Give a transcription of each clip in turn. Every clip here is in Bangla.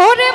ওরে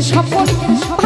সুখের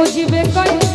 খুঁজিবে কয়